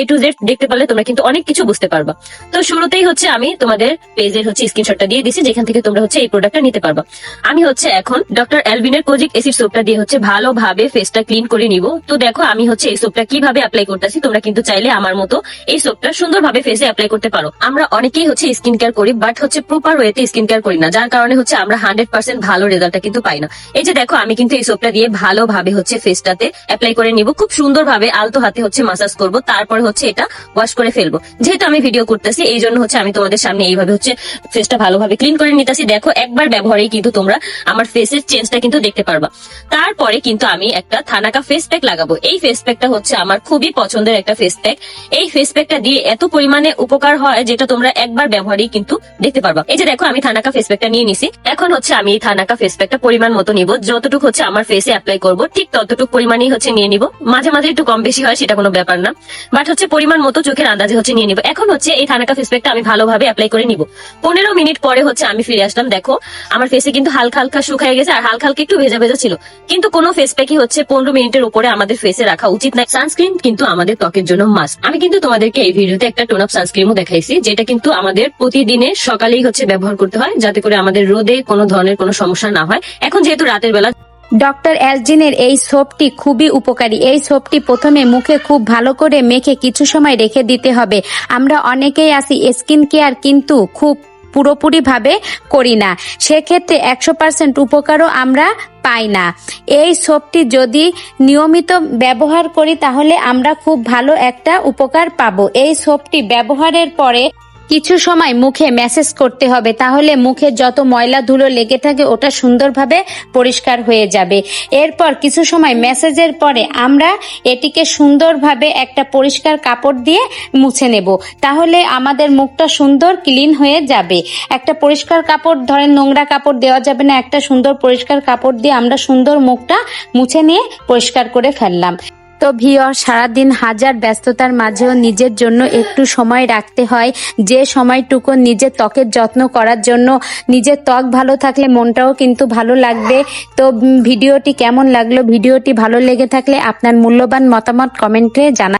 A to Z দেখতে পারলে তোমরা কিন্তু অনেক কিছু বুঝতে পারবা। তো শুরুতেই হচ্ছে আমি তোমাদের পেজের হচ্ছে স্ক্রিনশটটা দিয়ে দিছি, যেখান থেকে তোমরা হচ্ছে এই প্রোডাক্টটা নিতে পারবা। আমি হচ্ছে এখন ডক্টর অ্যালবিনের কোজিক এসিড সোপটা দিয়ে হচ্ছে ভালোভাবে ফেসটা ক্লিন করে নিব। তো দেখো আমি হচ্ছে এই সোপটা কীভাবে অ্যাপ্লাই করতেছি, তোমরা কিন্তু চাইলে আমার মতো এই সোপটা সুন্দরভাবে ফেসে অ্যাপ্লাই করতে পারো। আমরা অনেকেই হচ্ছে স্কিন কেয়ার করি বাট হচ্ছে প্রপার ওয়েতে স্কিন কেয়ার করি না, যার কারণে হচ্ছে আমরা হান্ড্রেড পার্সেন্ট ভালো রেজাল্টটা কিন্তু পাই না। এই যে দেখো আমি কিন্তু এই সোপটা দিয়ে ভালোভাবে হচ্ছে ফেসটাতে অ্যাপ্লাই করে নিব। খুব সুন্দরভাবে আলতো হাতে হচ্ছে মাসাজ করব। তারপর হচ্ছে এটা ওয়াশ করে ফেলব। যেহেতু আমি ভিডিও করতেছি, এই জন্য হচ্ছে আমি তোমাদের সামনে এইভাবে হচ্ছে ফেসটা ভালোভাবে ক্লিন করে নিতেছি। দেখো, একবার ব্যবহারেই কিন্তু তোমরা আমার ফেসের চেঞ্জটা কিন্তু দেখতে পারবা। তারপরে কিন্তু আমি একটা থানাকা ফেস প্যাক লাগাবো। এই ফেস প্যাকটা হচ্ছে আমার খুবই পছন্দের একটা ফেস প্যাক এই ফেস প্যাকটা দিয়ে এত পরিমাণে উপকার হয় যেটা তোমরা একবার ব্যবহারেই কিন্তু দেখতে পারবা। এই যে দেখো, আমি থানাকা ফেস প্যাকটা নিয়ে নিছি। এখন হচ্ছে আমি এই থানাকা ফেস প্যাকটা পরিমাণ মতো নিব। যতটুকু হচ্ছে আমার ফেসে অ্যাপ্লাই করব, ঠিক ততটুকু পরিমাণেই হচ্ছে নিয়ে নিব। মাঝে মাঝে একটু কম বেশি হয়, সেটা কোনো ব্যাপার না। বাট হচ্ছে পরিমাণ মতো চোখের আন্দাজে হচ্ছে নিয়ে নিব। এখন হচ্ছে এই থানাকা ফেস প্যাকটা আমি ভালোভাবে অ্যাপ্লাই করে নিব। পনেরো মিনিট পরে হচ্ছে আমি ফিরে আসলাম, দেখো, আমার ফেসে কিন্তু হালকা হালকা শুকায় গেছে আর হালকা হালকা একটু ভেজা ভেজা ছিল। কিন্তু কোনো ফেস প্যাকই হচ্ছে পনেরো মিনিটের উপরে আমাদের ফেসে রাখা উচিত না। সানস্ক্রিন কিন্তু আমাদের ত্বকের জন্য মাস্ট আমি কিন্তু তোমাদেরকে এই ভিডিওতে একটা টোন আপ সানস্ক্রিনও দেখাইছি, যেটা কিন্তু আমাদের প্রতিদিনে সকালেই হচ্ছে ব্যবহার করতে হয়, যাতে করে আমাদের রোদে কোনো ধরনের কোনো সমস্যা না হয়। এখন যেহেতু রাতের বেলা ডক্টর অ্যালজিনের এই সোপটি খুবই উপকারী। এই সোপটি প্রথমে মুখে খুব ভালো করে মেখে কিছু সময় রেখে দিতে হবে। আমরা অনেকেই আসি স্কিন কেয়ার কিন্তু খুব পুরোপুরিভাবে করি না। সেক্ষেত্রে একশো পার্সেন্ট উপকারও আমরা পাই না। এই সোপটি যদি নিয়মিত ব্যবহার করি তাহলে আমরা খুব ভালো একটা উপকার পাবো। এই সোপটি ব্যবহারের পরে কিছু সময় মুখে ম্যাসেজ করতে হবে, তাহলে মুখে যত ময়লা ধুলো লেগে থাকে ওটা সুন্দরভাবে পরিষ্কার হয়ে যাবে। এরপর কিছু সময় ম্যাসেজের পরে আমরা এটিকে সুন্দরভাবে একটা পরিষ্কার কাপড় দিয়ে মুছে নেব। তাহলে আমাদের মুখটা সুন্দর ক্লিন হয়ে যাবে। একটা পরিষ্কার কাপড়, ধরেন নোংরা কাপড় দেওয়া যাবে না, একটা সুন্দর পরিষ্কার কাপড় দিয়ে আমরা সুন্দর মুখটা মুছে নিয়ে পরিষ্কার করে ফেললাম। তো ভিওর, সারাদিন হাজার ব্যস্ততার মাঝেও নিজের জন্য একটু সময় রাখতে হয়। যে সময়টুকু নিজের ত্বকের যত্ন করার জন্য নিজের ত্বক ভালো থাকলে মনটাও কিন্তু ভালো লাগবে। তো ভিডিওটি কেমন লাগল? ভিডিওটি ভালো লেগে থাকলে আপনার মূল্যবান মতামত কমেন্টে জানা